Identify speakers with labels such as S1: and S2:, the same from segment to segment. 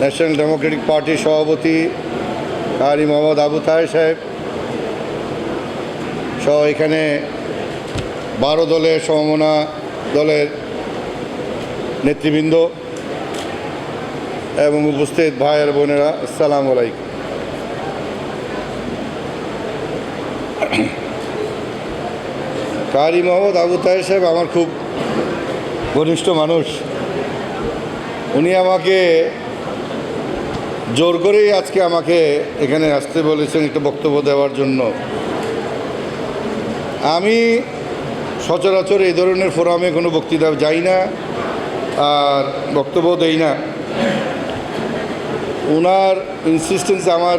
S1: National Democratic পার্টির সভাপতি কারি মোহাম্মদ আবু তাহের সাহেব সহ এখানে বারো দলের সমমনা দলের নেতৃবৃন্দ এবং উপস্থিত ভাইয়ের বোনেরা, আসসালামু আলাইকুম। কারি মোহাম্মদ আবু তাহের সাহেব আমার খুব ঘনিষ্ঠ মানুষ। উনি আমাকে জোর করেই আজকে আমাকে এখানে আসতে বলেছেন, একটা বক্তব্য দেওয়ার জন্য। আমি সচরাচর এই ধরনের ফোরামে কোনো বক্তৃতা যাই না, আর বক্তব্য দেই না। ওনার ইনসিস্টেন্স আমার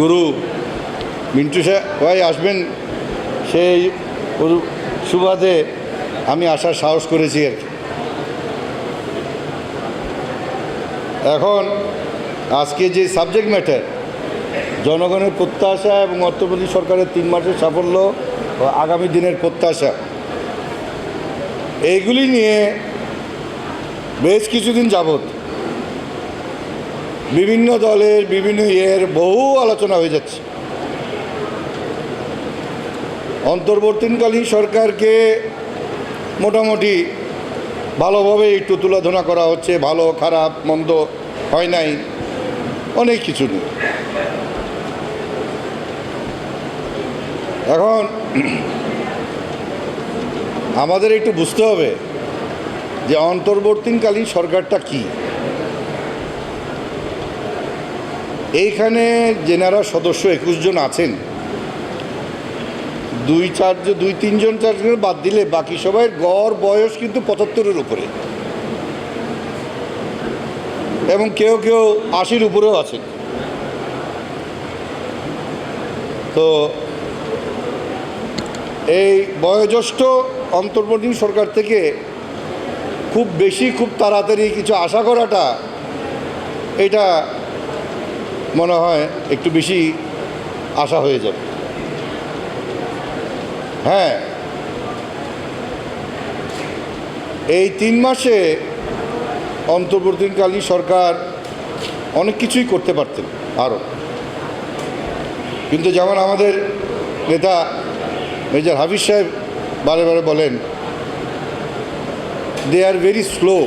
S1: গুরু, মিন্টু ভাই আসবেন, সেই সুবাদে আমি আসার সাহস করেছি আর এখন আজকে যে সাবজেক্ট ম্যাটার জনগণের প্রত্যাশা এবং অর্থপ্রদেশ সরকারের তিন মাসের সাফল্য আগামী দিনের প্রত্যাশা। এইগুলি নিয়ে বেশ কিছুদিন যাবত বিভিন্ন দলের, বিভিন্ন ইয়ের বহু আলোচনা হয়ে যাচ্ছে। অন্তর্বর্তীকালীন সরকারকে মোটামুটি ভালোভাবে একটু তুলাধনা করা হচ্ছে, ভালো, খারাপ, মন্দ হয় নাই। অনেক কিছু নিয়ে। এখন আমাদের একটু বুঝতে হবে যে অন্তর্বর্তীকালীন সরকারটা কি। এইখানে যেনারা সদস্য একুশ জন আছেন। দুই চারজন দুই তিনজন চারজন বাদ দিলে বাকি সবাই গড় বয়স কিন্তু পঁচাত্তরের উপরে। এবং কেউ কেউ আশির উপরেও আছেন। তো এই বয়োজ্যেষ্ঠ অন্তর্বর্তী সরকার থেকে খুব বেশি, খুব তাড়াতাড়ি কিছু আশা করাটা এটা মনে হয় একটু বেশি আশা হয়ে যাবে। হ্যাঁ এই তিন মাসে অন্তর্বর্তীকালীন সরকার অনেক কিছুই করতে পারতেন আরও। কিন্তু যেমন আমাদের নেতা মেজর হাফিজ সাহেব বারে বারে বলেন দে আর ভেরি স্লো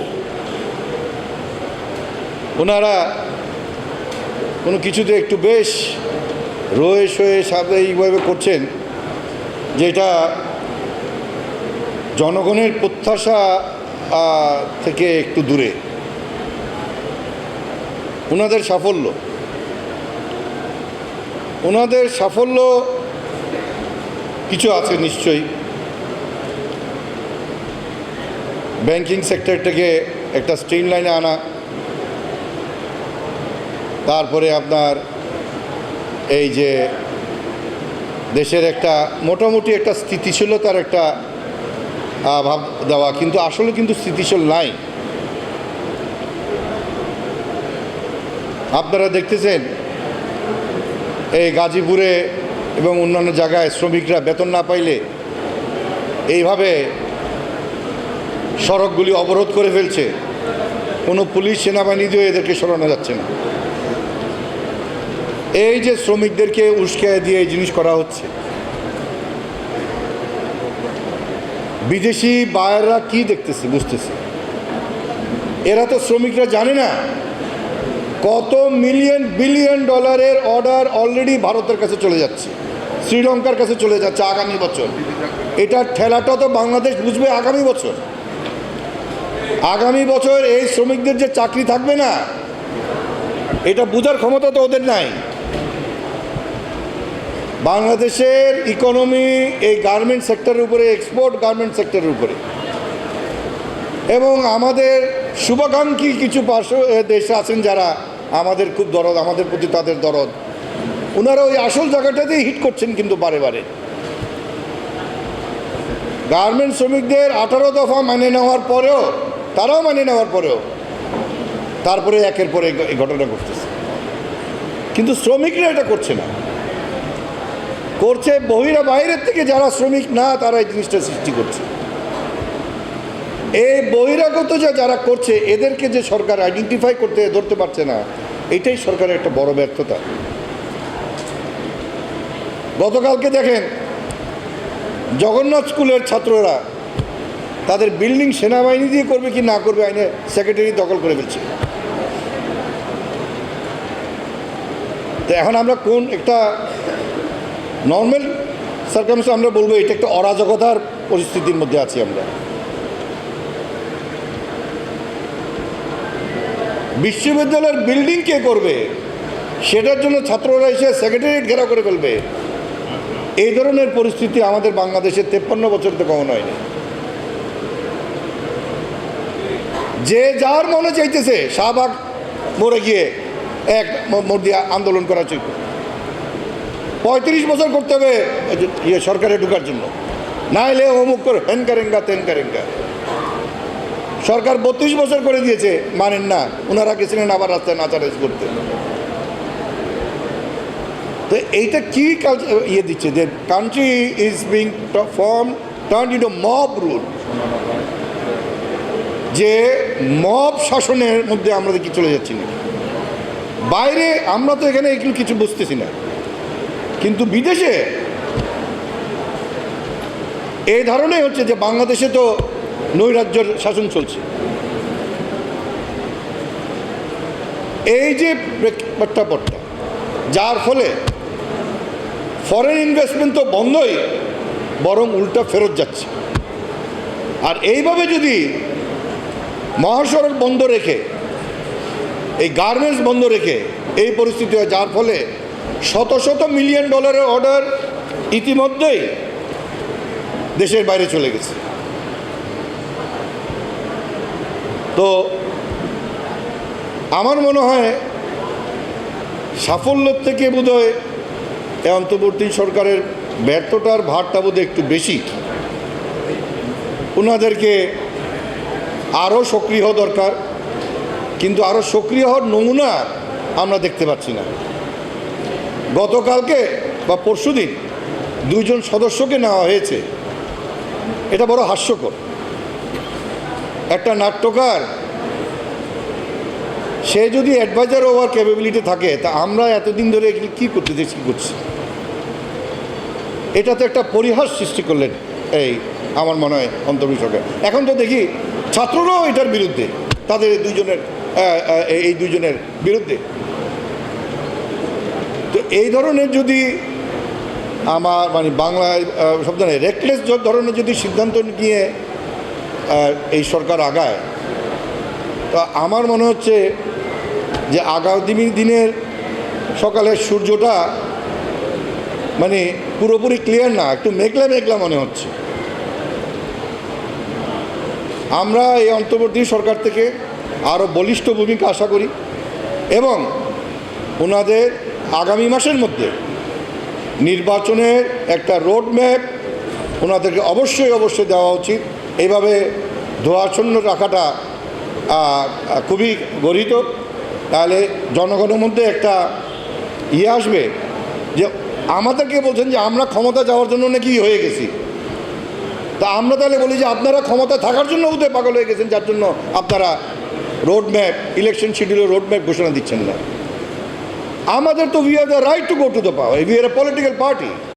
S1: ওনারা কোনো কিছুতে একটু বেশ রয়ে শয়ে সাথে এইভাবে করছেন যেটা জনগণের প্রত্যাশা থেকে একটু দূরে। ওনাদের সাফল্য। ওনাদের সাফল্য কিছু আছে নিশ্চয়ই। ব্যাংকিং সেক্টরটাকে একটা স্ট্রিম লাইনে আনা, তারপরে আপনার এই যে দেশের একটা মোটামুটি একটা স্থিতিশীলতার একটা ভাব দেওয়া, কিন্তু আসলে কিন্তু স্থিতিশীল নাই। আপনারা দেখতেছেন এই গাজীপুরে এবং অন্যান্য জায়গায় শ্রমিকরা বেতন না পাইলে এইভাবে সড়কগুলি অবরোধ করে ফেলছে। কোনো পুলিশ সেনাবাহিনী দিয়েও এদেরকে সরানো যাচ্ছে না। এই যে শ্রমিকদেরকে উস্কায় দিয়ে এই জিনিস করা হচ্ছে, বিদেশি বায়াররা কি দেখতেছে, বুঝতেছে? এরা তো শ্রমিকরা জানে না। কত মিলিয়ন বিলিয়ন ডলারের অর্ডার অলরেডি ভারতের কাছে চলে যাচ্ছে, শ্রীলঙ্কার কাছে চলে যাচ্ছে আগামী বছর। এটার ঠেলাটা তো বাংলাদেশ বুঝবে আগামী বছর। আগামী বছর এই শ্রমিকদের যে চাকরি থাকবে না, এটা বোঝার ক্ষমতা তো ওদের নাই। বাংলাদেশের ইকোনমি এই গার্মেন্ট সেক্টরের উপরে এক্সপোর্ট গার্মেন্ট সেক্টরের উপরে। এবং আমাদের শুভাকাঙ্ক্ষী কিছু পার্শ্ব দেশে আছেন যারা আমাদের খুব দরদ, আমাদের প্রতি তাদের দরদ। ওনারা ওই আসল জায়গাটাতেই হিট করছেন কিন্তু বারে বারে। গার্মেন্ট শ্রমিকদের আঠারো দফা মানে নেওয়ার পরেও, তারাও মানে নেওয়ার পরেও, তারপরে একের পরে এই ঘটনা ঘটতেছে। কিন্তু শ্রমিকরা এটা করছে না। করছে বহিরা বাইরের থেকে যারা শ্রমিক না, তারা এই জিনিসটা সৃষ্টি করছে। এই বহিরাগত যে যারা করছে, এদেরকে যে সরকার আইডেন্টিফাই করতে ধরতে পারছে না এটাই সরকারের একটা বড় ব্যর্থতা। গতকালকে দেখেন, জগন্নাথ স্কুলের ছাত্ররা তাদের বিল্ডিং সেনাবাহিনী দিয়ে করবে কি না করবে আইনে সেক্রেটারি দখল করে ফেলছে। তো এখন আমরা কোন একটা নর্মাল সার্কামস আমরা বলব, এটা একটা অরাজকতার পরিস্থিতির মধ্যে আছি আমরা। বিশ্ববিদ্যালয়ের বিল্ডিং কে করবে, সেটার জন্য ছাত্ররা এসে সেক্রেটারিয়েট ঘেরাও করে ফেলবে। এই ধরনের পরিস্থিতি আমাদের বাংলাদেশের তেপ্পান্ন বছর তো কখনো হয়নি। যে যার মনে চাইতেছে, শাহবাগ মরে গিয়ে এক মোড় আন্দোলন করা উচিত। পঁয়ত্রিশ বছর করতে হবে ইয়ে সরকারে ঢুকার জন্য। না এলে অমুক করে হেন কারেঙ্গা তেন কারেঙ্গা সরকার বত্রিশ বছর করে দিয়েছে, মানেন না। ওনারা গেছিলেন আবার রাস্তায় নাচারাজ করতে। তো এইটা কি কালচার ইয়ে দিচ্ছে যে country is being form turn into mob rule যে মব শাসনের মধ্যে আমরা কি চলে যাচ্ছি না বাইরে আমরা তো এখানে এগুলো কিছু বুঝতেছি না। কিন্তু বিদেশে এই ধরনের হচ্ছে যে বাংলাদেশে তো নৈরাজ্যের শাসন চলছে। এই যে প্রেক- প্রেক্ষাপটটা, যার ফলে ফরেন ইনভেস্টমেন্ট তো বন্ধই, বরং উল্টা ফেরত যাচ্ছে। আর এইভাবে যদি মহাসড়ক বন্ধ রেখে, এই গার্মেন্টস বন্ধ রেখে এই পরিস্থিতি হয়, যার ফলে শত শত মিলিয়ন ডলারের অর্ডার ইতিমধ্যেই দেশের বাইরে চলে গেছে। তো আমার মনে হয় সাফল্যের থেকে বোধহয় এই অন্তর্বর্তী সরকারের ব্যর্থতার ভারটা বোধহয় একটু বেশি। ওনাদেরকে আরও সক্রিয় হওয়া দরকার, কিন্তু আরও সক্রিয় হওয়ার নমুনা আমরা দেখতে পাচ্ছি না। গতকালকে বা পরশুদিন দুইজন সদস্যকে নেওয়া হয়েছে। এটা বড় হাস্যকর। একটা নাট্যকার সে যদি অ্যাডভাইজার ওভার ক্যাপাবিলিটি থাকে তা আমরা এতদিন ধরে এগুলি কী করতে দেখছি করছি? এটা তো একটা পরিহাস সৃষ্টি করলেন এই আমার মনে হয় অন্তর্বিষকে এখন তো দেখি ছাত্ররাও এটার বিরুদ্ধে তাদের আহ, এই দুইজনের বিরুদ্ধে। তো এই ধরনের যদি আমার মানে বাংলায় সব ধরনের রেকলেস ধরনের যদি সিদ্ধান্ত নিয়ে এই সরকার আগায়। তো আমার মনে হচ্ছে যে আগামী দিনের সকালের সূর্যটা মানে পুরোপুরি ক্লিয়ার না, একটু মেঘলা মেঘলা মনে হচ্ছে। আমরা এই অন্তর্বর্তী সরকার থেকে আরও বলিষ্ঠ ভূমিকা আশা করি এবং ওনাদের আগামী মাসের মধ্যে নির্বাচনের একটা রোড ম্যাপ ওনাদেরকে অবশ্যই অবশ্যই দেওয়া উচিত। ধোয়াচ্ছন্ন রাখাটা খুবই গরিত তাহলে জনগণের মধ্যে একটা ইয়ে আসবে যে আমাদেরকে বলছেন যে আমরা ক্ষমতা যাওয়ার জন্য নাকি হয়ে গেছি। তা আমরা তাহলে বলি যে আপনারা ক্ষমতা থাকার জন্য বোধহয় পাগল হয়ে গেছেন, যার জন্য আপনারা রোড ম্যাপ ইলেকশন শিডিউলের রোড ম্যাপ ঘোষণা দিচ্ছেন না। আমাদের তো we are the right to go to the power we are a political party